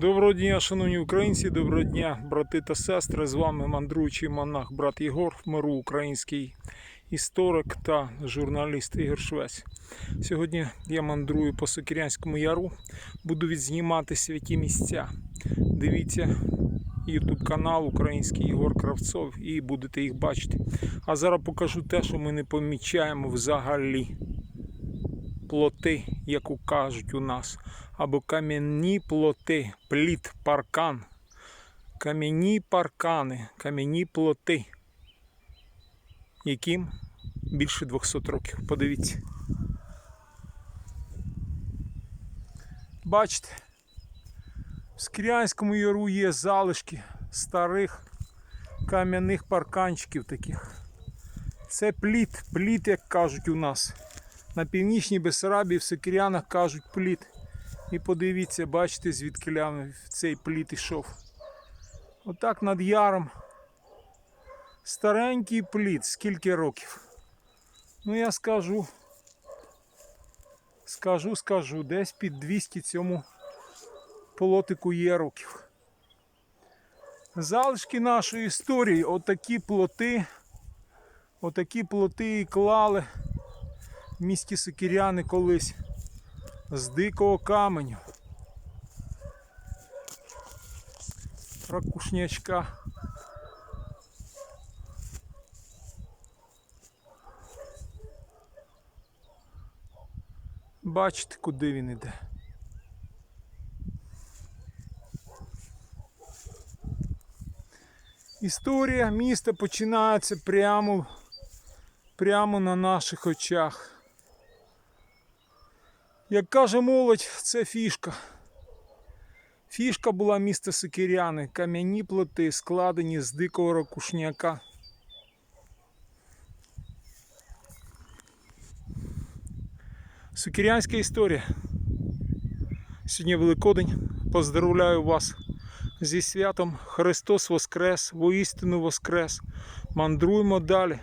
Доброго дня, шановні українці, доброго дня, брати та сестри. З вами мандруючий монах брат Єгор, в миру український історик та журналіст Ігор Швець. Сьогодні я мандрую по Сокирянському яру, буду відзнімати святі місця. Дивіться YouTube канал Український Ігор Кравцов і будете їх бачити. А зараз покажу те, що ми не помічаємо взагалі. Плоти, як кажуть у нас або кам'яні плоти, пліт, паркан, кам'яні паркани, кам'яні плоти, яким більше 200 років. Подивіться. Бачите, в Скрянському яру є залишки старих кам'яних парканчиків таких. Це пліт, пліт, як кажуть у нас. На північній Бесарабії в Сокирянах кажуть пліт. І подивіться, бачите, звідки цей пліт ішов. Отак над яром. Старенький пліт, скільки років. Ну я скажу. Скажу, скажу, десь під 200 цьому плотику є років. Залишки нашої історії, отакі плоти, отакі плоти і клали в місті Сокиряни колись з дикого каменю. Ракушнячка. Бачите, куди він іде. Історія міста починається прямо, прямо на наших очах. Як каже молодь, це фішка. Фішка була міста Сокиряни, кам'яні плоти, складені з дикого ракушняка. Сокирянська історія. Сьогодні Великодень. Поздравляю вас зі святом. Христос Воскрес, воістину Воскрес. Мандруємо далі.